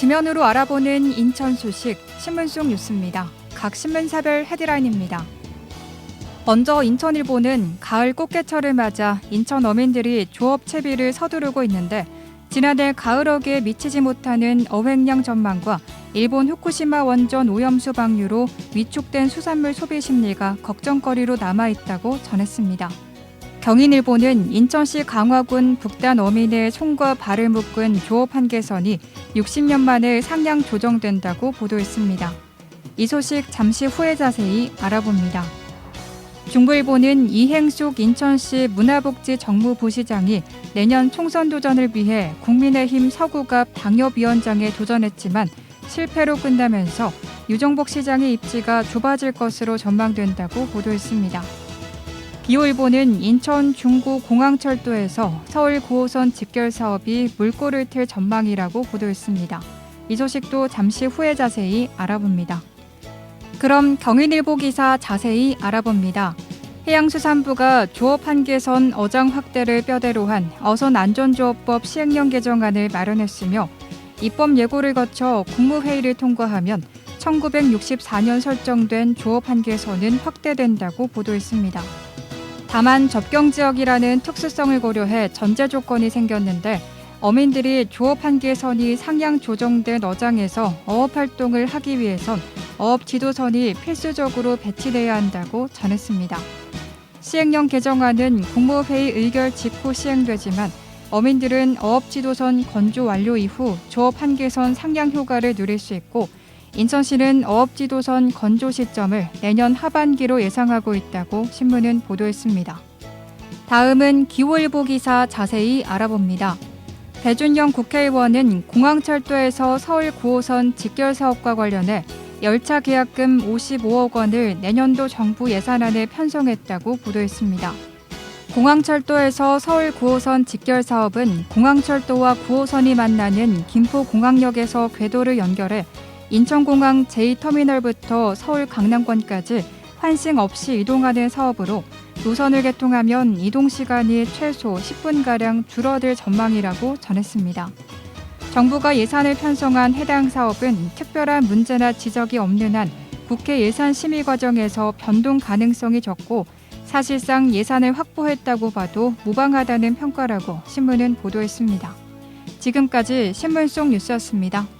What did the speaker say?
지면으로 알아보는 인천 소식 신문 속 뉴스입니다. 각 신문사별 헤드라인입니다. 먼저 인천일보는 가을 꽃게철을 맞아 인천 어민들이 조업 채비를 서두르고 있는데 지난해 가을어기에 미치지 못하는 어획량 전망과 일본 후쿠시마 원전 오염수 방류로 위축된 수산물 소비 심리가 걱정거리로 남아 있다고 전했습니다. 경인일보는 인천시 강화군 북단 어민의 손과 발을 묶은 조업 한계선이 60년 만에 상향 조정된다고 보도했습니다. 이 소식 잠시 후에 자세히 알아봅니다. 중부일보는 이행숙 인천시 문화복지 정무부시장이 내년 총선 도전을 위해 국민의힘 서구갑 당협위원장에 도전했지만 실패로 끝나면서 유정복 시장의 입지가 좁아질 것으로 전망된다고 보도했습니다. 기호일보는 인천 중구 공항철도에서 서울 9호선 직결 사업이 물꼬를 틀 전망이라고 보도했습니다. 이 소식도 잠시 후에 자세히 알아봅니다. 그럼 경인일보 기사 자세히 알아봅니다. 해양수산부가 조업 한계선 어장 확대를 뼈대로 한 어선 안전조업법 시행령 개정안을 마련했으며 입법 예고를 거쳐 국무회의를 통과하면 1964년 설정된 조업 한계선은 확대된다고 보도했습니다. 다만 접경 지역이라는 특수성을 고려해 전제 조건이 생겼는데 어민들이 조업 한계선이 상향 조정된 어장에서 어업 활동을 하기 위해선 어업 지도선이 필수적으로 배치돼야 한다고 전했습니다. 시행령 개정안은 국무회의 의결 직후 시행되지만 어민들은 어업 지도선 건조 완료 이후 조업 한계선 상향 효과를 누릴 수 있고 인천시는 어업 지도선 건조 시점을 내년 하반기로 예상하고 있다고 신문은 보도했습니다. 다음은 기호일보 기사 자세히 알아봅니다. 배준영 국회의원은 공항철도에서 서울 9호선 직결 사업과 관련해 열차 계약금 55억 원을 내년도 정부 예산안에 편성했다고 보도했습니다. 공항철도에서 서울 9호선 직결 사업은 공항철도와 9호선이 만나는 김포공항역에서 궤도를 연결해 인천공항 제2터미널부터 서울 강남권까지 환승 없이 이동하는 사업으로 노선을 개통하면 이동 시간이 최소 10분가량 줄어들 전망이라고 전했습니다. 정부가 예산을 편성한 해당 사업은 특별한 문제나 지적이 없는 한 국회 예산 심의 과정에서 변동 가능성이 적고 사실상 예산을 확보했다고 봐도 무방하다는 평가라고 신문은 보도했습니다. 지금까지 신문 속 뉴스였습니다.